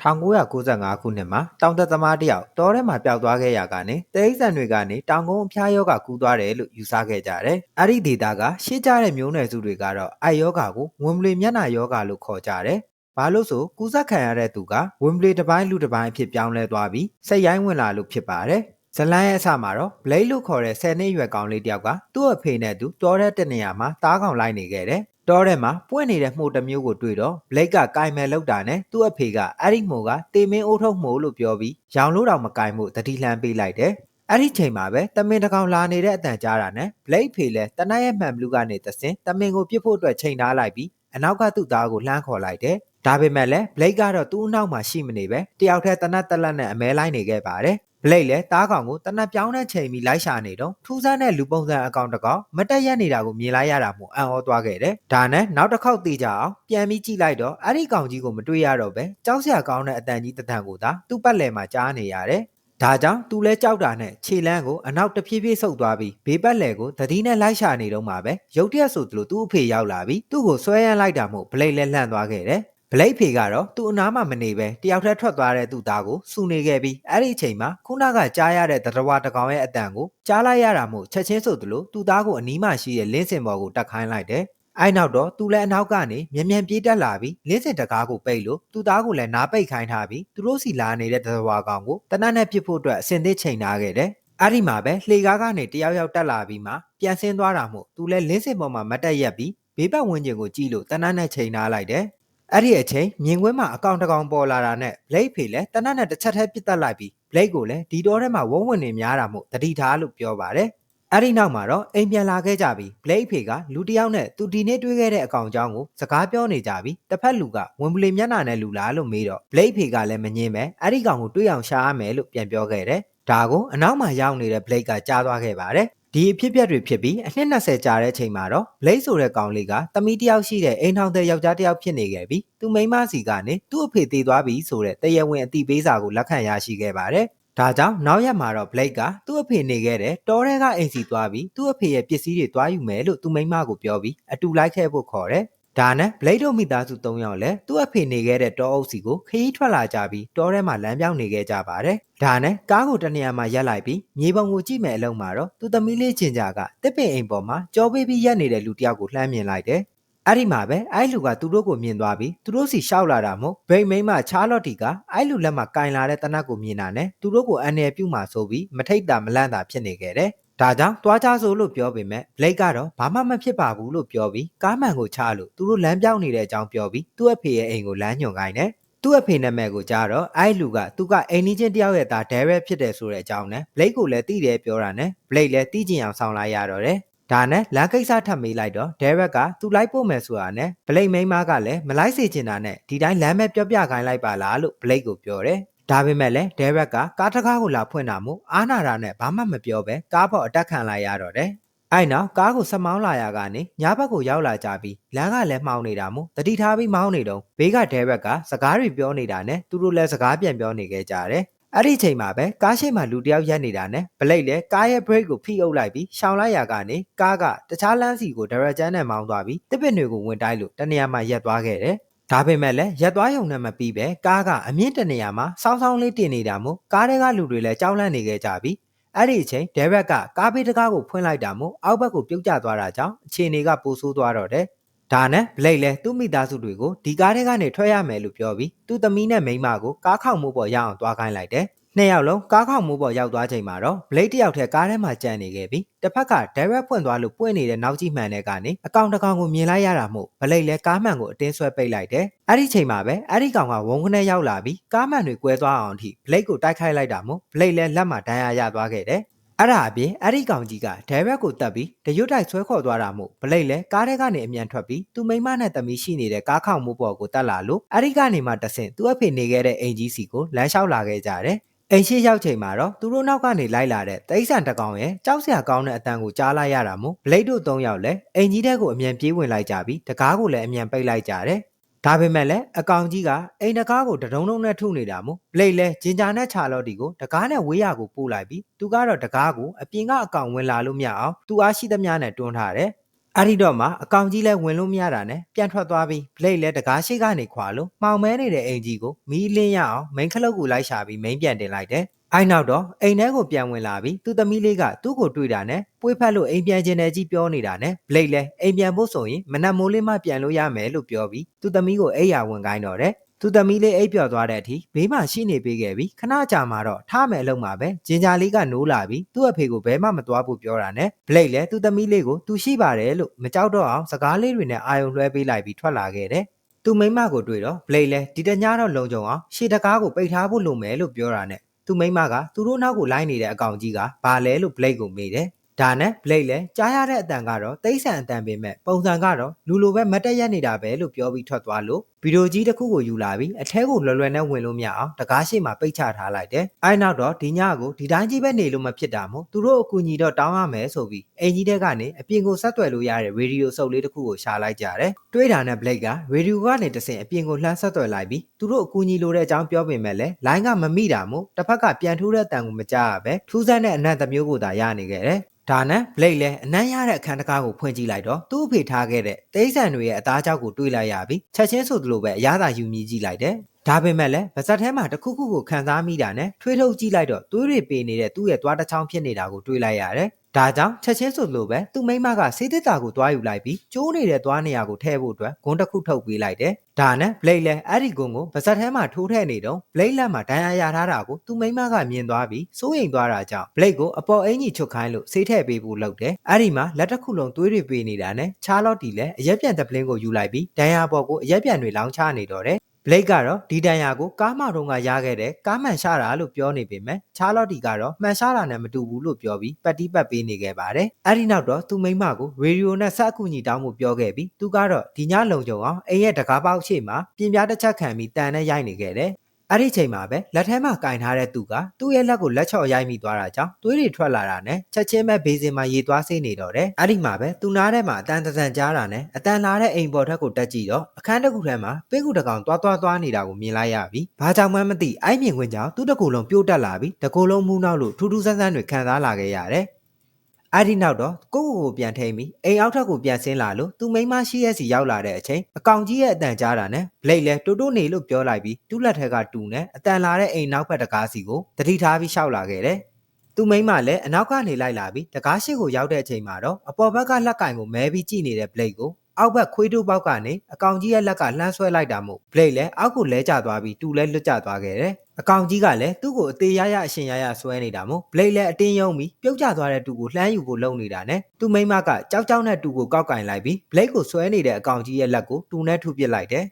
1995ခုနှစ်မှာတောင်တက်သမားတစ်ယောက်တောထဲမှာပျောက်သွားခဲ့ရကနေတိရိစ္ဆာန်တွေကနေတောင်ကုန်းအဖျားယောဂကူးသွားတယ်လို့ယူဆခဲ့ကြတယ်။အဲ့ဒီဒေတာကရှေ့ကျတဲ့မျိုးနွယ်စုတွေကတော့အိုက်ယောဂကိုဝင်ပလီမျက်နှာယောဂလို့ခေါ်ကြတယ်။ဘာလို့ဆိုကူးစက်ခံရတဲ့သူကဝင်ပလီတစ်ပိုင်းလူတစ်ပိုင်းအဖြစ်ပြောင်းလဲသွားပြီးစိတ်ရိုင်းဝင်လာလို့ဖြစ်ပါတယ်။ဇလန်ရဲ့အစမှာတော့ Blade လို့ခေါ်တဲ့10နှစ်အရွယ်ကောင်လေးတယောက်ကသူ့အဖေနဲ့သူတောတဲ့တနေရာမှာတားကောင်လိုက်နေခဲ့တယ်။ တောထဲမှာပွင့်နေတဲ့မှုတစ်မျိုးကိုတွေ့တော့ Blade ကကင်မယ်လောက်တာနဲ့သူ့အဖေကအဲ့ဒီမှုကတေမင်းအိုးထုတ်မှုလို့ပြောပြီးရောင်လို့တောင်မကင်မှုတတိလှမ်းပေးလိုက်တယ်။အဲ့ဒီချိန်မှာပဲတမင်တကောင်လာနေတဲ့အတန်ကြားတာနဲ့ Blade ဖေလဲတနက်ရဲ့မှန်ဘလူးကနေတဆင်တမင်ကိုပြစ်ဖို့အတွက်ချိန်ထားလိုက်ပြီးအနောက်ကသူ့သားကိုလှမ်းခေါ်လိုက်တယ်။ဒါပေမဲ့လည်း Blade ကတော့သူ့အနောက်မှာရှိမနေပဲတယောက်တည်းတနတ်တက်လက်နဲ့အမဲလိုက်နေခဲ့ပါတယ်။ Blade လည်းတားကောင်ကိုတနတ်ပြောင်းတဲ့ချိန်ပြီးလိုက်ရှာနေတော့ထူးဆန်းတဲ့လူပုံစံအကောင်တစ်ကောင်မတက်ရက်နေတာကိုမြင်လိုက်ရတာမို့အံ့ဩသွားခဲ့တယ်။ဒါနဲ့နောက်တစ်ခေါက်တေးကြအောင်ပြန်ပြီးကြည့်လိုက်တော့အဲ့ဒီကောင်ကြီးကိုမတွေ့ရတော့ပဲကြောက်စရာကောင်းတဲ့အတန်ကြီးတစ်တန်ကိုသာသူ့ပတ်လည်မှာကြားနေရတယ်။ဒါကြောင့်သူလဲကြောက်တာနဲ့ခြေလန်းကိုအနောက်တဖြည်းဖြည်းဆုပ်သွားပြီးဘေးပတ်လည်ကိုသတိနဲ့လိုက်ရှာနေတော့မှပဲရုတ်တရက်ဆိုသလိုသူ့အဖေရောက်လာပြီးသူ့ကိုဆွဲရမ်းလိုက်တာမို့ဘလိတ်လဲလှန့်သွားခဲ့တယ် ဘလိတ်ဖေကတော့သူ့အနားမှာမနေပဲတယောက်တည်းထွက်သွားတဲ့သူ့သားကိုစူနေခဲ့ပြီးအဲ့ဒီအချိန်မှာခုနကကြားရတဲ့တရဝတကောင်ရဲ့အတန်ကိုကြားလိုက်ရတာမို့ချက်ချင်းဆိုသလိုသူ့သားကိုအနီးမှာရှိတဲ့လင်းစင်ဘော်ကိုတက်ခိုင်းလိုက်တယ်အဲ့နောက်တော့သူလည်းအနောက်ကနေမြန်မြန်ပြေးတက်လာပြီးလင်းစင်တကားကိုပိတ်လို့သူ့သားကိုလည်းနားပိတ်ခိုင်းထားပြီးသူတို့စီလာနေတဲ့တရဝကောင်ကိုတနတ်နဲ့ပစ်ဖို့အတွက်အစင်သစ်ချိန်ထားခဲ့တယ်အဲ့ဒီမှာပဲလှေကားကနေတယောက်ယောက်တက်လာပြီးမှပြန်ဆင်းသွားတာမို့သူလည်းလင်းစင်ပေါ်မှာမတ်တက်ရက်ပြီးဘေးပတ်ဝန်းကျင်ကိုကြည့်လို့တနတ်နဲ့ချိန်ထားလိုက်တယ် အဲ့ဒီအချိန်မြင်ကွင်းမှာအကောင်တကောင်ပေါ်လာတာနဲ့ Blade ဖေလည်းတနက်နဲ့တစ်ချက်တည်းပြစ်တက်လိုက်ပြီး Blade ကိုလည်းဒီတော့ထဲမှာဝုန်းဝင်နေများတာမို့တတိထားလို့ပြောပါတယ်။အဲ့ဒီနောက်မှာတော့အိမ်ပြန်လာခဲ့ကြပြီး Blade ဖေကလူတစ်ယောက်နဲ့သူဒီနေ့တွေ့ခဲ့တဲ့အကောင်အကြောင်းကိုစကားပြောနေကြပြီးတစ်ဖက်လူကဝင်ပလီမျက်နှာနဲ့လူလာလို့မေးတော့ Blade ဖေကလည်းမငင်းပဲအဲ့ဒီကောင်ကိုတွေ့အောင်ရှာရမယ်လို့ပြန်ပြောခဲ့တယ်။ဒါကိုအနောက်မှာရောက်နေတဲ့ Blade ကကြားသွားခဲ့ပါတယ် ဒီအဖြစ်အပျက်တွေဖြစ်ပြီးအနှစ်20ကြာတဲ့အချိန်မှာတော့ Blade ဆိုတဲ့ကောင်လေးကတမီတယောက်ရှိတဲ့အိမ်ထောင်တဲ့ယောက်ျားတစ်ယောက်ဖြစ်နေခဲ့ပြီးသူမိန်းမစီကနေသူ့အဖေသေးသွားပြီဆိုတဲ့တရားဝင်အတိပေးစာကိုလက်ခံရရှိခဲ့ပါတယ်။ဒါကြောင့်နောက်ရက်မှာတော့ Blade ကသူ့အဖေနေခဲ့တဲ့တောထဲကအိမ်စီသွားပြီးသူ့အဖေရဲ့ပစ္စည်းတွေသွားယူမယ်လို့သူမိန်းမကိုပြောပြီးအတူလိုက်ခဲ့ဖို့ခေါ်တယ်။ ဒါနဲ့ Blade တို့မိသားစု၃ယောက်လည်းသူ့အဖေနေခဲ့တဲ့တောအုပ်စီကိုခရီးထွက်လာကြပြီးတောထဲမှာလမ်းပြောင်းနေခဲ့ကြပါတယ်။ဒါနဲ့ကားကိုတနေရာမှာရက်လိုက်ပြီးမြေပုံကိုကြည့်မယ်အလုံးမှာတော့သူသမီးလေးချင်းကြကတစ်ပင်အိမ်ပေါ်မှာကြောပေးပြီးရက်နေတဲ့လူတစ်ယောက်ကိုလှမ်းမြင်လိုက်တယ်။အဲ့ဒီမှာပဲအဲ့လူကသူတို့ကိုမြင်သွားပြီးသူတို့စီရှောက်လာတာမို့ဗိတ်မိန်းမချားလော့တီကအဲ့လူလက်မှာကင်လာတဲ့တနတ်ကိုမြင်တာနဲ့သူတို့ကိုအန်နယ်ပြုတ်မှဆိုပြီးမထိတ်တာမလန့်တာဖြစ်နေခဲ့တယ်။ ဒါကြောင့်တွားကြဆိုလို့ပြောပေမဲ့ဘလိတ်ကတော့ဘာမှမဖြစ်ပါဘူးလို့ပြောပြီးကားမှန်ကိုချလို့သူတို့လမ်းပြောင်းနေတဲ့အကြောင်းပြောပြီးသူ့အဖေရဲ့အိမ်ကိုလမ်းညွှန်ခိုင်းတယ်သူ့အဖေနာမည်ကိုကြားတော့အဲ့လူကသူကအိမ်နီးချင်းတယောက်ရဲ့သားဒဲရက်ဖြစ်တယ်ဆိုတဲ့အကြောင်းနဲ့ဘလိတ်ကိုလည်းသိတယ်ပြောတာနဲ့ဘလိတ်လည်းသိကျင်အောင်ဆောင်လိုက်ရတော့တယ်ဒါနဲ့လမ်းကိစ္စထပ်မေးလိုက်တော့ဒဲရက်ကသူလိုက်ပို့မယ်ဆိုတာနဲ့ဘလိတ်မိန်းမကလည်းမလိုက်စေချင်တာနဲ့ဒီတိုင်းလမ်းမဲ့ပြောပြခိုင်းလိုက်ပါလားလို့ဘလိတ်ကိုပြောတယ် ဒါပေမဲ့လည်းဒဲရက်ကကားတကားကိုလာဖွင့်တာမို့အာနာတာနဲ့ဘာမှမပြောပဲကားပေါ်အတက်ခံလိုက်ရတော့တယ်။အဲ့နောက်ကားကိုဆက်မောင်းလာရကနေညဘက်ကိုရောက်လာကြပြီးလမ်းကလည်းမှောင်းနေတာမို့တတိထားပြီးမောင်းနေတော့ဘေးကဒဲရက်ကစကားတွေပြောနေတာနဲ့သူတို့လည်းစကားပြန်ပြောနေခဲ့ကြတယ်။အဲ့ဒီချိန်မှာပဲကားရှိမှလူတယောက်ရက်နေတာနဲ့ဘလိတ်လည်းကားရဲ့ brake ကိုဖိအုပ်လိုက်ပြီးရှောင်လိုက်ရကနေကားကတခြားလမ်းစီကိုဒရက်ကျန်းနဲ့မောင်းသွားပြီးတစ်ပင်တွေကိုဝင်တိုက်လို့တနေရာမှာရက်သွားခဲ့တယ်။ ဒါပေမဲ့လည်းရက်သွားရုံနဲ့မပြီးပဲကားကအမြင့်တနေရာမှာစောင်းစောင်းလေးတင်နေတာမို့ကားတွေကလူတွေလည်းကြောက်လန့်နေခဲ့ကြပြီးအဲ့ဒီအချိန်ဒဲရက်ကကားဘေးတကားကိုဖွင့်လိုက်တာမို့အောက်ဘက်ကိုပြုတ်ကျသွားတာကြောင့်အခြေအနေကပိုဆိုးသွားတော့တယ်။ဒါနဲ့ဘလိတ်လည်းသူ့မိသားစုတွေကိုဒီကားထဲကနေထွက်ရမယ်လို့ပြောပြီးသူ့သမီးနဲ့မိန်းမကိုကားခေါက်မှုပေါ်ရအောင်တွားခိုင်းလိုက်တယ်။ နှစ်ယောက်လုံးကားခေါက်မှုပေါ်ရောက်သွားချိန်မှာတော့ဘလိတ်တယောက်ထဲကားထဲမှာကြံနေခဲ့ပြီးတစ်ဖက်ကဒဲရက်ဖွင့်သွားလို့ပွင့်နေတဲ့နောက်ကြီးမှန်တဲ့ကနေအကောင်တကောင်ကိုမြင်လိုက်ရတာမို့ဘလိတ်လည်းကားမှန်ကိုအတင်းဆွဲပိတ်လိုက်တယ်။အဲ့ဒီချိန်မှာပဲအဲ့ဒီကောင်ကဝုန်းခနဲ့ရောက်လာပြီးကားမှန်တွေကွဲသွားအောင်အထိဘလိတ်ကိုတိုက်ခိုက်လိုက်တာမို့ဘလိတ်လည်းလက်မှာဒဏ်ရာရသွားခဲ့တယ်။အဲ့ဒါအပြင်အဲ့ဒီကောင်ကြီးကဒဲရက်ကိုတက်ပြီးတရွတ်တိုက်ဆွဲခေါ်သွားတာမို့ဘလိတ်လည်းကားထဲကနေအမြန်ထွက်ပြီးသူမိမနဲ့တမီရှိနေတဲ့ကားခေါင်မှုပေါ်ကိုတက်လာလို့အဲ့ဒီကနေမှတဆင့်သူ့အဖေနေခဲ့တဲ့အိမ်ကြီးစီကိုလမ်းလျှောက်လာခဲ့ကြတယ် အိမ်ရှိရောက်ချိန်မှာတော့သူတို့နောက်ကနေလိုက်လာတဲ့တိရစ္ဆာန်တစ်ကောင်ရဲ့ကြောက်စရာကောင်းတဲ့အတန်ကိုကြားလိုက်ရတာမို့ဘလိတ်တို့၃ယောက်လည်းအိမ်ကြီးတဲ့ကိုအမြန်ပြေးဝင်လိုက်ကြပြီးတကားကိုလည်းအမြန်ပိတ်လိုက်ကြတယ်။ဒါပေမဲ့လည်းအကောင်ကြီးကအိမ်တကားကိုတဒုံဒုံနဲ့ထုနေတာမို့ဘလိတ်လည်းဂျင်ဂျာနဲ့ချာလော့တီကိုတကားနဲ့ဝေးရကိုပို့လိုက်ပြီးသူကတော့တကားကိုအပြင်ကအကောင်ဝင်လာလို့မရအောင်သူအားရှိသမျှနဲ့တွန်းထားတယ်။ အဲ့ဒီတော့မှအကောင်ကြီးလဲဝင်လို့မရတာနဲ့ပြန်ထွက်သွားပြီးဘလိတ်လဲတကားရှိကနေခွာလို့မှောင်မဲနေတဲ့အိမ်ကြီးကိုမီးလင်းရအောင်မိန်ခလုတ်ကိုလိုက်ရှာပြီးမိန်ပြန်တင်လိုက်တယ်။အဲ့နောက်တော့အိမ်ထဲကိုပြန်ဝင်လာပြီးသူ့သမီးလေးကသူ့ကိုတွေ့တာနဲ့ပွေးဖက်လို့အိမ်ပြန်ခြင်းတဲ့ကြီးပြောနေတာနဲ့ဘလိတ်လဲအိမ်ပြန်ဖို့ဆိုရင်မနက်မိုးလေးမှပြန်လို့ရမယ်လို့ပြောပြီးသူ့သမီးကိုအိပ်ယာဝင်ခိုင်းတော့တယ်။ သူသမီးလေးအိပ်ပျော်သွားတဲ့အထိဘေးမှာရှိနေပေးခဲ့ပြီးခဏကြာမှတော့ထားမယ်အလုံးမှာပဲဂျင်ဂျာလေးကနိုးလာပြီးသူ့အဖေကိုဘဲမှမသွားဖို့ပြောတာနဲ့ဘလိတ်လည်းသူသမီးလေးကိုသူရှိပါတယ်လို့မကြောက်တော့အောင်စကားလေးတွေနဲ့အာယုံလွှဲပေးလိုက်ပြီးထွက်လာခဲ့တယ်။သူမိမကိုတွေ့တော့ဘလိတ်လည်းဒီတညတော့လုံခြုံအောင်ရှေ့တကားကိုပိတ်ထားဖို့လိုမယ်လို့ပြောတာနဲ့သူမိမကသူတို့နောက်ကိုလိုက်နေတဲ့အကောင်ကြီးကဘာလဲလို့ဘလိတ်ကိုမေးတယ်။ဒါနဲ့ဘလိတ်လည်းကြားရတဲ့အတန်ကတော့တိတ်ဆန်အတန်ပင်မဲ့ပုံစံကတော့လူလိုပဲမတ်တက်ရက်နေတာပဲလို့ပြောပြီးထွက်သွားလို့ဗီဒီယိုကြီးတစ်ခုကိုယူလာပြီးအထဲကိုလွယ်လွယ်နဲ့ဝင်လို့မရအောင်တကားရှိမှပိတ်ချထားလိုက်တယ်။အဲနောက်တော့ဒီညကိုဒီတိုင်းကြီးပဲနေလို့မဖြစ်တာမို့သူတို့အကူအညီတော့တောင်းရမယ်ဆိုပြီးအင်ကြီးတဲ့ကနေအပြင်ကိုဆက်သွယ်လို့ရတဲ့ရေဒီယိုစုပ်လေးတစ်ခုကိုရှာလိုက်ကြတယ်။တွေးတာနဲ့ဘလိတ်ကရေဒီယိုကနေတဆင်အပြင်ကိုလှမ်းဆက်သွယ်လိုက်ပြီးသူတို့အကူအညီလိုတဲ့အကြောင်းပြောပေမဲ့လည်းလိုင်းကမမိတာမို့တစ်ဖက်ကပြန်ထိုးတဲ့အတန်ကိုမကြားရပဲထူးဆန်းတဲ့အနံ့တစ်မျိုးကိုသာရနေခဲ့တယ်။ဒါနဲ့ဘလိတ်လည်းအနမ်းရတဲ့အခန်းတကားကိုဖွင့်ကြည့်လိုက်တော့သူ့အဖေထားခဲ့တဲ့တိရစ္ဆာန်တွေရဲ့အသားကြောက်ကိုတွေးလိုက်ရပြီးချက်ချင်းဆိုသလိုပဲအရသာယူမြည်ကြည့်လိုက်တယ်။ဒါပေမဲ့လည်းဗစက်ထဲမှာတစ်ခုခုကိုခံစားမိတာနဲ့ထွေးထုတ်ကြည့်လိုက်တော့သွေးတွေပေနေတဲ့သူ့ရဲ့သွားတစ်ချောင်းဖြစ်နေတာကိုတွေးလိုက်ရတယ်။ ဒါကြောင့်ချက်ချင်းဆိုသလိုပဲသူ့မိမကစေးတစ်တာကိုတွားယူလိုက်ပြီးကျိုးနေတဲ့သွားနေရာကိုထည့်ဖို့အတွက်ဂွန်းတစ်ခုထုတ်ပေးလိုက်တယ်။ဒါနဲ့ဘလိတ်လည်းအဲ့ဒီဂွန်းကိုဗစက်ထဲမှာထိုးထည့်နေတော့ဘလိတ်လက်မှာဒဏ်ရာရထားတာကိုသူ့မိမကမြင်သွားပြီးစိုးရိမ်သွားတာကြောင့်ဘလိတ်ကိုအပေါ်အင်ကြီးချွတ်ခိုင်းလို့ဆေးထည့်ပေးဖို့လုပ်တယ်။အဲ့ဒီမှာလက်တစ်ခုလုံးသွေးတွေပေးနေတာနဲ့ချားလော့တီလည်းအရက်ပြန်တပလင်းကိုယူလိုက်ပြီးဒဏ်ရာပေါ်ကိုအရက်ပြန်တွေလောင်းချနေတော့တယ် ဘလိတ်ကတော့ဒီတန်ရာကိုကားမောင်တုံးကရခဲ့တဲ့ကားမှန်ရှာတာလို့ပြောနေပေမဲ့ချားလော့တီကတော့မှန်ရှာတာနဲ့မတူဘူးလို့ပြောပြီးပတ်တီးပတ်ပေးနေခဲ့ပါတယ်။အဲဒီနောက်တော့သူမိမကိုရေဒီယိုနဲ့ဆက်အကူညီတောင်းမှုပြောခဲ့ပြီးသူကတော့ဒီညလုံခြုံအောင်အိမ်ရဲ့တကားပေါက်ရှိမှပြင်ပြတစ်ချက်ခံပြီးတန်နဲ့ရိုက်နေခဲ့တယ်။ အဲ့ဒီချိန်မှာပဲလက်ထဲမှာကင်ထားတဲ့သူကသူ့ရဲ့လက်ကိုလက်ချော့ရိုက်မိသွားတာကြောင့်သွေးတွေထွက်လာတာနဲ့ချက်ချင်းပဲဘေးစင်မှာရေသွားစေးနေတော့တယ်အဲ့ဒီမှာပဲသူနားထဲမှာအတန်တန်ကြားတာနဲ့အတန်လာတဲ့အိမ်ပေါ်ထက်ကိုတက်ကြည့်တော့အခန်းတစ်ခုထဲမှာပင်းကူတကောင်တွားတွားသွားနေတာကိုမြင်လိုက်ရပြီဘာကြောင့်မှမသိအိုက်မြင်ခွင့်ကြောင့်သူ့တကူလုံးပြိုးတက်လာပြီးတကူလုံးမူးနောက်လို့ထူးထူးဆန်းဆန်းတွေခံစားလာခဲ့ရတယ် အဲ့ဒီနောက်တော့ကိုကိုကိုပြန်ထိန်ပြီးအိမ်အောက်ထပ်ကိုပြန်ဆင်းလာလို့သူမိန်းမရှိရဲ့စီရောက်လာတဲ့အချိန်အကောင်ကြီးရဲ့အတန်ကြားတာနဲ့ဘလိတ်လဲတိုးတိုးနေလို့ပြောလိုက်ပြီးတူးလက်ထက်ကတူနဲ့အတန်လာတဲ့အိမ်နောက်ဘက်တကားစီကိုတတိထားပြီးရှောက်လာခဲ့တယ်သူမိန်းမလည်းအနောက်ကနေလိုက်လာပြီးတကားရှိကိုရောက်တဲ့အချိန်မှာတော့အပေါ်ဘက်ကလက်ကင်ကိုမဲပြီးကြည့်နေတဲ့ဘလိတ်ကို အောက်ဘက်ခွေးတိုးပေါက်ကနေအကောင်ကြီးရဲ့လက်ကလှမ်းဆွဲလိုက်တာမို့ဘလိတ်လည်းအောက်ကိုလဲကျသွားပြီးတူလဲလွတ်ကျသွားခဲ့တယ်အကောင်ကြီးကလည်းသူ့ကိုအသေးရရအရှင်ရရဆွဲနေတာမို့ဘလိတ်လည်းအတင်းယုံပြီးပြုတ်ကျသွားတဲ့တူကိုလှမ်းယူဖို့လုပ်နေတာနဲ့သူ့မိန်းမကကြောက်ကြောက်နဲ့တူကိုကောက်ကင်လိုက်ပြီးဘလိတ်ကိုဆွဲနေတဲ့အကောင်ကြီးရဲ့လက်ကိုတူနဲ့ထုပစ်လိုက်တယ်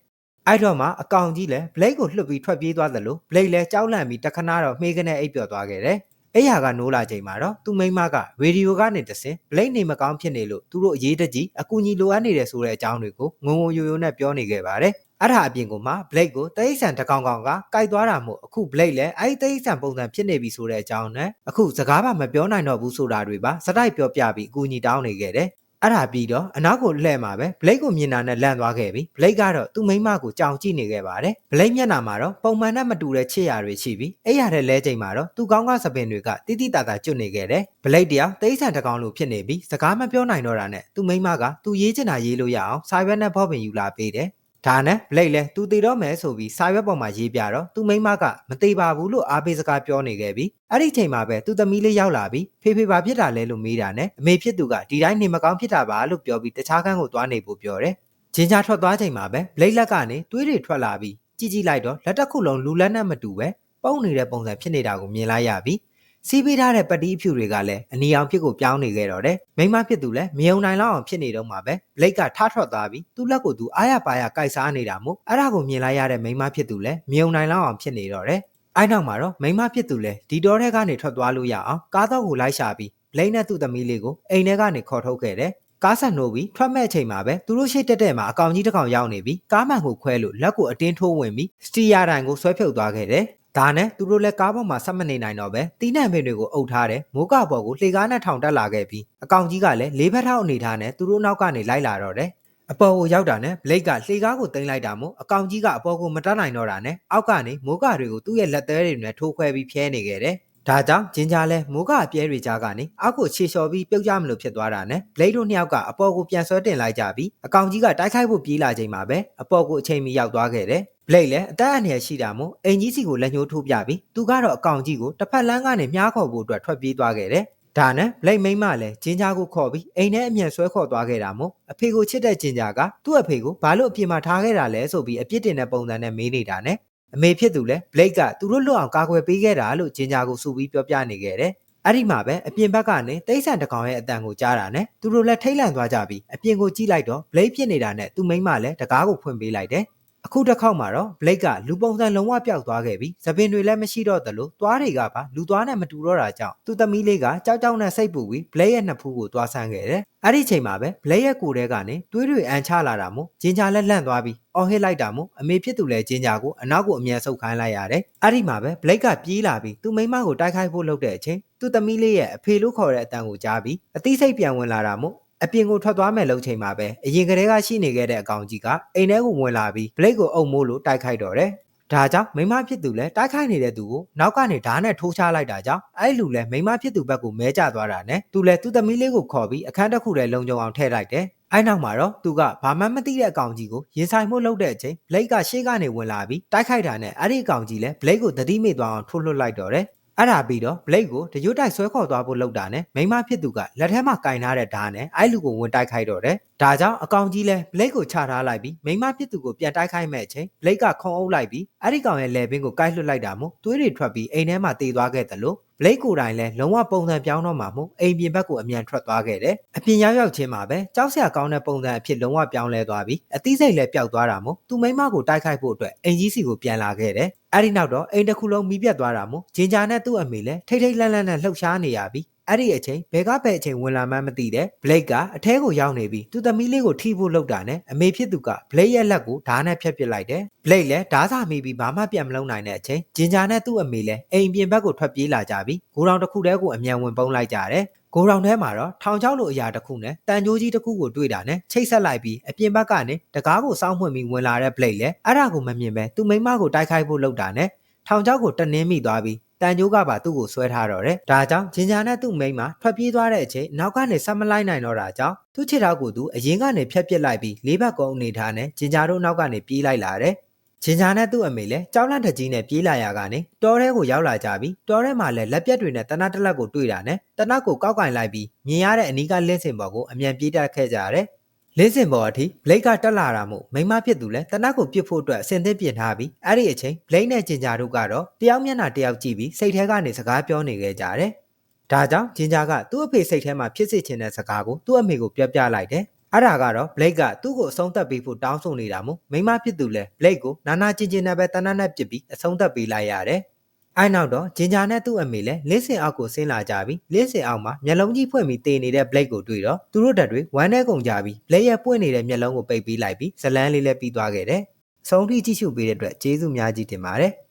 အဲ့တော့မှအကောင်ကြီးလည်းဘလိတ်ကိုလှုပ်ပြီးထွက်ပြေးသွားသလိုဘလိတ်လည်းကြောက်လန့်ပြီးတခဏတော့မှေးကနေအိပ်ပျော်သွားခဲ့တယ် အဲ့ဟာကနိုးလာချိန်မှာတော့သူ့မိန်းမကရေဒီယိုကနေတဆင်ဘလိတ်နေမကောင်းဖြစ်နေလို့သူတို့အရေးတကြီးအကူအညီလိုအပ်နေတယ်ဆိုတဲ့အကြောင်းတွေကိုငုံငုံယိုယိုနဲ့ပြောနေခဲ့ပါတယ်အဲ့ဒါအပြင်ကမှဘလိတ်ကိုတအိဆန်တကောင်ကောင်ကကြိုက်သွားတာမို့အခုဘလိတ်လည်းအဲ့ဒီတအိဆန်ပုံစံဖြစ်နေပြီဆိုတဲ့အကြောင်းနဲ့အခုစကားပါမပြောနိုင်တော့ဘူးဆိုတာတွေပါစတိုက်ပြောပြပြီးအကူအညီတောင်းနေခဲ့တယ် အဲ့ဒါပြီးတော့အနောက်ကိုလှည့်မှာပဲဘလိတ်ကိုမြင်တာနဲ့လန့်သွားခဲ့ပြီဘလိတ်ကတော့သူ့မိန်းမကိုကြောင်ကြည့်နေခဲ့ပါတယ်ဘလိတ်မျက်နှာမှာတော့ပုံမှန်နဲ့မတူတဲ့ချစ်ရာတွေရှိပြီးအဲ့ရတဲ့လဲချိန်မှာတော့သူ့ကောင်းကစပင်တွေကတိတိတတာကျွတ်နေခဲ့တယ်ဘလိတ်တယောက်တိတ်ဆန်တကောင်လိုဖြစ်နေပြီးစကားမပြောနိုင်တော့တာနဲ့သူ့မိန်းမကသူရေးချင်တာရေးလို့ရအောင်စာရွက်နဲ့ဖောက်ပင်ယူလာပေးတယ် ဒါနဲ့ဘလိတ်လဲသူတည်တော့မယ်ဆိုပြီးစာရွက်ပေါ်မှာရေးပြတော့သူမိန်းမကမသေးပါဘူးလို့အားပေးစကားပြောနေခဲ့ပြီးအဲ့ဒီချိန်မှာပဲသူသမီးလေးရောက်လာပြီးဖေဖေဘာဖြစ်တာလဲလို့မေးတာနဲ့အမေဖြစ်သူကဒီတိုင်းနေမကောင်းဖြစ်တာပါလို့ပြောပြီးတခြားခန်းကိုသွားနေဖို့ပြောတယ်ဂျင်ဂျာထွက်သွားချိန်မှာပဲဘလိတ်လက်ကနေသွေးတွေထွက်လာပြီးကြည့်ကြည့်လိုက်တော့လက်တစ်ခုလုံးလူလက်နဲ့မတူပဲပုံနေတဲ့ပုံစံဖြစ်နေတာကိုမြင်လိုက်ရပြီး စီးပေးထားတဲ့ပတိအဖြူတွေကလည်းအနီအောင်ဖြစ်ကိုပြောင်းနေခဲ့တော့တယ်မိမဖြစ်သူလည်းမယုံနိုင်လောက်အောင်ဖြစ်နေတော့မှပဲဘလိတ်ကထထွက်သွားပြီးသူ့လက်ကိုသူအားရပါရကိုက်စားနေတာမို့အဲ့ဒါကိုမြင်လိုက်ရတဲ့မိမဖြစ်သူလည်းမယုံနိုင်လောက်အောင်ဖြစ်နေတော့တယ်အဲ့နောက်မှာတော့မိမဖြစ်သူလည်းဒီတော်ထဲကနေထွက်သွားလို့ရအောင်ကားတော့ကိုလိုက်ရှာပြီးဘလိတ်နဲ့သူ့သမီးလေးကိုအိမ်ထဲကနေခေါ်ထုတ်ခဲ့တယ်ကားဆန်နိုးပြီးထွက်မဲ့အချိန်မှာပဲသူတို့ရှိတက်တဲ့မှာအကောင်ကြီးတစ်ကောင်ရောက်နေပြီးကားမှန်ကိုခွဲလို့လက်ကိုအတင်းထိုးဝင်ပြီးစတီယာတိုင်ကိုဆွဲဖြုတ်သွားခဲ့တယ် ဒါနဲ့သူတို့လည်းကားပေါ်မှာဆက်မနေနိုင်တော့ပဲတီးနှံပင်တွေကိုအုပ်ထားတယ်မိုးကပေါ်ကိုလှေကားနဲ့ထောင်တက်လာခဲ့ပြီးအကောင်ကြီးကလည်းလေးဖက်ထောက်အနေထားနဲ့သူတို့နောက်ကနေလိုက်လာတော့တယ်အပေါ်ကိုရောက်တာနဲ့ဘလိတ်ကလှေကားကိုတင်လိုက်တာမို့အကောင်ကြီးကအပေါ်ကိုမတက်နိုင်တော့တာနဲ့အောက်ကနေမိုးကတွေကိုသူ့ရဲ့လက်သေးတွေနဲ့ထိုးခွဲပြီးဖျဲနေခဲ့တယ် ဒါကြောင့်ဂျင်ဂျာလဲမိုးကအပြဲတွေကြားကနေအောက်ကိုခြေလျှော်ပြီးပြုတ်ကြမလို့ဖြစ်သွားတာနဲ့ဘလိတ်တို့နှစ်ယောက်ကအပေါ်ကိုပြန်ဆွဲတင်လိုက်ကြပြီးအကောင်ကြီးကတိုက်ခိုက်ဖို့ပြေးလာချိန်မှာပဲအပေါ်ကိုအချိန်မီရောက်သွားခဲ့တယ်ဘလိတ်လည်းအသက်အန္တရာယ်ရှိတာမို့အင်ကြီးစီကိုလက်ညှိုးထိုးပြပြီးသူကတော့အကောင်ကြီးကိုတစ်ဖက်လမ်းကနေမြားခေါ်ဖို့အတွက်ထွက်ပြေးသွားခဲ့တယ်ဒါနဲ့ဘလိတ်မိန်းမလည်းဂျင်ဂျာကိုခေါ်ပြီးအိမ်ထဲအမြန်ဆွဲခေါ်သွားခဲ့တာမို့အဖေကိုချစ်တဲ့ဂျင်ဂျာကသူ့အဖေကိုဘာလို့အပြင်မှာထားခဲ့တာလဲဆိုပြီးအပြစ်တင်တဲ့ပုံစံနဲ့မေးနေတာနဲ့ အမေဖြစ်သူလဲဘလိတ်ကသူတို့လွတ်အောင်ကာကွယ်ပေးခဲ့တာလို့ဂျင်ဂျာကိုစူပြီးပြောပြနေခဲ့တယ်အဲ့ဒီမှာပဲအပြင်ဘက်ကနေတိတ်ဆန်တကောင်ရဲ့အတန်ကိုကြားတာနဲ့သူတို့လည်းထိတ်လန့်သွားကြပြီးအပြင်ကိုကြည့်လိုက်တော့ဘလိတ်ဖြစ်နေတာနဲ့သူ့မိန်းမလည်းတကားကိုဖွင့်ပေးလိုက်တယ် အခုတစ်ခေါက်မှာတော့ဘလိတ်ကလူပုံစံလုံးဝပျောက်သွားခဲ့ပြီးသပင်တွေလည်းမရှိတော့သလိုသွားတွေကပါလူသွားနဲ့မတူတော့တာကြောင့်သူ့သမီးလေးကကြောက်ကြောက်နဲ့စိတ်ပူပြီးဘလိတ်ရဲ့နှစ်ဖူးကိုသွားဆန်းခဲ့တယ်။အဲ့ဒီချိန်မှာပဲဘလိတ်ရဲ့ကိုယ်ထဲကနေတွေးတွေအန်ချလာတာမို့ဂျင်ဂျာလက်လန့်သွားပြီးအော်ဟစ်လိုက်တာမို့အမေဖြစ်သူလည်းဂျင်ဂျာကိုအနောက်ကိုအမြန်ဆုတ်ခိုင်းလိုက်ရတယ်။အဲ့ဒီမှာပဲဘလိတ်ကပြေးလာပြီးသူ့မိန်းမကိုတိုက်ခိုက်ဖို့လုပ်တဲ့အချိန်သူ့သမီးလေးရဲ့အဖေလို့ခေါ်တဲ့အတန်ကိုကြားပြီးအသိစိတ်ပြန်ဝင်လာတာမို့ အပြင်ကိုထွက်သွားမယ်လို့ချိန်မှာပဲအရင်ကတည်းကရှိနေခဲ့တဲ့အကောင်ကြီးကအိမ်ထဲကိုဝင်လာပြီးဘလိတ်ကိုအုပ်မိုးလို့တိုက်ခိုက်တော့တယ်။ဒါကြောင့်မိမဖြစ်သူလည်းတိုက်ခိုက်နေတဲ့သူကိုနောက်ကနေဓာတ်နဲ့ထိုးချလိုက်တာကြောင့်အဲ့လူလည်းမိမဖြစ်သူဘက်ကိုမဲကျသွားတာနဲ့သူလည်းသူ့သမီးလေးကိုခေါ်ပြီးအခန်းတစ်ခုထဲလုံခြုံအောင်ထည့်လိုက်တယ်။အဲ့နောက်မှာတော့သူကဘာမှမသိတဲ့အကောင်ကြီးကိုရင်ဆိုင်မှုလုပ်တဲ့အချိန်ဘလိတ်ကရှေ့ကနေဝင်လာပြီးတိုက်ခိုက်တာနဲ့အဲ့ဒီအကောင်ကြီးလည်းဘလိတ်ကိုသတိမေ့သွားအောင်ထိုးလွှတ်လိုက်တော့တယ်။ အဲ့ဒါပြီးတော့ဘလိတ်ကိုတရွတ်တိုက်ဆွဲခေါ်သွားဖို့လုပ်တာနဲ့မိမဖြစ်သူကလက်ထဲမှာကင်ထားတဲ့ဓာတ်နဲ့အဲ့လူကိုဝင်တိုက်ခိုက်တော့တယ်။ဒါကြောင့်အကောင်ကြီးလဲဘလိတ်ကိုချထားလိုက်ပြီးမိမဖြစ်သူကိုပြန်တိုက်ခိုက်မဲ့အချိန်ဘလိတ်ကခုံအုပ်လိုက်ပြီးအဲ့ဒီကောင်ရဲ့လယ်ပင်ကိုကိုက်လွှတ်လိုက်တာမို့သွေးတွေထွက်ပြီးအိမ်ထဲမှာတေသွားခဲ့တယ်လို့ဘလိတ်ကိုယ်တိုင်လဲလုံးဝပုံစံပြောင်းတော့မှာမို့အိမ်ပြင်ဘက်ကိုအမြန်ထွက်သွားခဲ့တယ်။အပြင်ရောက်ရောက်ချင်းမှာပဲကြောက်စရာကောင်းတဲ့ပုံစံအဖြစ်လုံးဝပြောင်းလဲသွားပြီးအသိစိတ်လဲပျောက်သွားတာမို့သူမိမကိုတိုက်ခိုက်ဖို့အတွက်အိမ်ကြီးစီကိုပြန်လာခဲ့တယ်။အဲ့ဒီနောက်တော့အိမ်တစ်ခုလုံးမီးပြတ်သွားတာမို့ဂျင်ဂျာနဲ့သူ့အမေလဲထိတ်ထိတ်လန့်လန့်နဲ့လှုပ်ရှားနေရပြီး အဲ့ဒီအချိန်ဘယ်ကဘယ်အချိန်ဝင်လာမှန်းမသိတဲ့ဘလိတ်ကအထဲကိုရောက်နေပြီးသူသမီးလေးကိုထိဖို့လုပ်တာနဲ့အမေဖြစ်သူကဘလိတ်ရဲ့လက်ကိုဓာတ်နဲ့ဖြတ်ပစ်လိုက်တယ်ဘလိတ်လည်းဓာတ်စာမိပြီးဘာမှပြန်မလုပ်နိုင်တဲ့အချိန်ဂျင်ဂျာနဲ့သူ့အမေလည်းအိမ်ပြင်ဘက်ကိုထွက်ပြေးလာကြပြီးဂိုးတောင်တစ်ခုတည်းကိုအမြန်ဝင်ပုန်းလိုက်ကြတယ်ဂိုးတောင်ထဲမှာတော့ထောင်ချောက်လိုအရာတစ်ခုနဲ့တန်ကြိုးကြီးတစ်ခုကိုတွေ့တာနဲ့ချိတ်ဆက်လိုက်ပြီးအပြင်ဘက်ကနေတကားကိုစောင်းမှွင့်ပြီးဝင်လာတဲ့ဘလိတ်လည်းအဲ့ဒါကိုမမြင်ပဲသူ့မိန်းမကိုတိုက်ခိုက်ဖို့လုပ်တာနဲ့ထောင်ချောက်ကိုတနင်းမိသွားပြီး တန်ကြိုးကပါသူ့ကိုဆွဲထားတော့တယ်။ဒါကြောင့်ဂျင်ဂျာနဲ့သူ့မိန်းမထွက်ပြေးသွားတဲ့အချိန်နောက်ကနေဆက်မလိုက်နိုင်တော့တာကြောင့်သူ့ခြေထောက်ကိုသူအရင်ကနေဖြတ်ပစ်လိုက်ပြီးလေးဘက်ကုန်းအနေထားနဲ့ဂျင်ဂျာတို့နောက်ကနေပြေးလိုက်လာတယ်။ဂျင်ဂျာနဲ့သူ့အမေလည်းကြောက်လန့်တကြီးနဲ့ပြေးလာရကနေတောထဲကိုရောက်လာကြပြီးတောထဲမှာလည်းလက်ပြက်တွေနဲ့တနတ်တလက်ကိုတွေ့တာနဲ့တနတ်ကိုကောက်ကင်လိုက်ပြီးမြင်ရတဲ့အနီးကလင်းစင်ပေါ်ကိုအမြန်ပြေးတက်ခဲ့ကြရတယ်။ လင်းစင်ပေါ်အထိဘလိတ်ကတက်လာတာမို့မိမဖြစ်သူလဲတနတ်ကိုပြစ်ဖို့အတွက်အစင်သစ်ပြင်ထားပြီးအဲ့ဒီအချိန်ဘလိတ်နဲ့ဂျင်ဂျာတို့ကတော့တယောက်မျက်နှာတယောက်ကြည့်ပြီးစိတ်ထဲကနေစကားပြောနေခဲ့ကြတယ်။ဒါကြောင့်ဂျင်ဂျာကသူ့အဖေစိတ်ထဲမှာဖြစ်စေချင်တဲ့စကားကိုသူ့အမေကိုပြောပြလိုက်တယ်။အဲ့ဒါကတော့ဘလိတ်ကသူ့ကိုအဆုံးသတ်ပေးဖို့တောင်းဆိုနေတာမို့မိမဖြစ်သူလဲဘလိတ်ကိုနာနာကျင်ကျင်နဲ့ပဲတနတ်နဲ့ပြစ်ပြီးအဆုံးသတ်ပေးလိုက်ရတယ်။ အဲ့နောက်တော့ဂျင်ဂျာနဲ့သူ့အမေလည်းလင်းစင်အောက်ကိုဆင်းလာကြပြီးလင်းစင်အောက်မှာမျက်လုံးကြီးဖွင့်ပြီးတေနေတဲ့ Blake ကိုတွေ့တော့သူတို့တက်တွေဝမ်းထဲကုန်ကြပြီး Blake ရဲ့ပွင့်နေတဲ့မျက်လုံးကိုပိတ်ပြီးလိုက်ပြီးဇလန်းလေးလည်းပြီးသွားခဲ့တယ်။ဆုံးထိကြည့်ရှုပေးတဲ့အတွက်ကျေးဇူးများကြီးတင်ပါတယ်။